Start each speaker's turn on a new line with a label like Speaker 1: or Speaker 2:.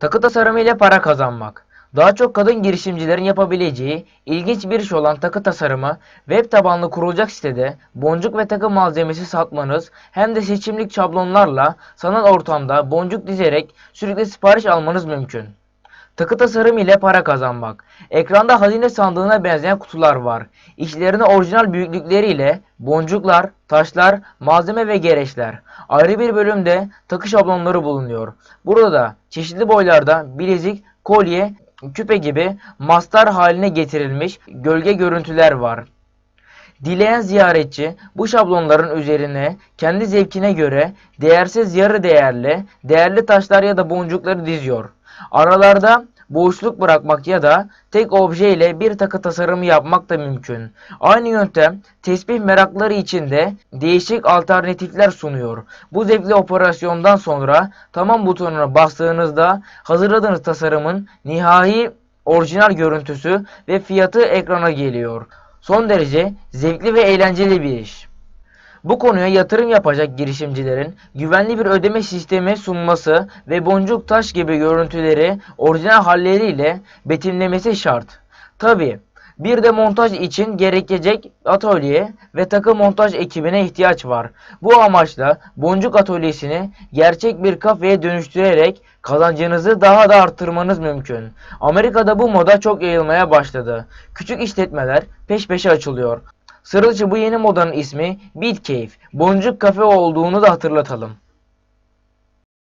Speaker 1: Takı tasarımı ile para kazanmak. Daha çok kadın girişimcilerin yapabileceği ilginç bir iş olan takı tasarımı, web tabanlı kurulacak sitede boncuk ve takı malzemesi satmanız hem de seçimlik şablonlarla sanal ortamda boncuk dizerek sürekli sipariş almanız mümkün. Takı tasarımı ile para kazanmak. Ekranda hazine sandığına benzeyen kutular var. İçlerine orijinal büyüklükleriyle boncuklar, taşlar, malzeme ve gereçler. Ayrı bir bölümde takı şablonları bulunuyor. Burada da çeşitli boylarda bilezik, kolye, küpe gibi mastar haline getirilmiş gölge görüntüler var. Dileyen ziyaretçi bu şablonların üzerine kendi zevkine göre değersiz yarı değerli, değerli taşlar ya da boncukları diziyor. Aralarda boşluk bırakmak ya da tek obje ile bir takı tasarımı yapmak da mümkün. Aynı yöntem tesbih merakları için de değişik alternatifler sunuyor. Bu zevkli operasyondan sonra tamam butonuna bastığınızda hazırladığınız tasarımın nihai orijinal görüntüsü ve fiyatı ekrana geliyor. Son derece zevkli ve eğlenceli bir iş. Bu konuya yatırım yapacak girişimcilerin güvenli bir ödeme sistemi sunması ve boncuk taş gibi görüntüleri orijinal halleriyle betimlemesi şart. Tabi bir de montaj için gerekecek atölye ve takı montaj ekibine ihtiyaç var. Bu amaçla boncuk atölyesini gerçek bir kafeye dönüştürerek kazancınızı daha da arttırmanız mümkün. Amerika'da bu moda çok yayılmaya başladı. Küçük işletmeler peş peşe açılıyor. Sırılçı bu yeni modanın ismi Beat Cave, boncuk kafe olduğunu da hatırlatalım.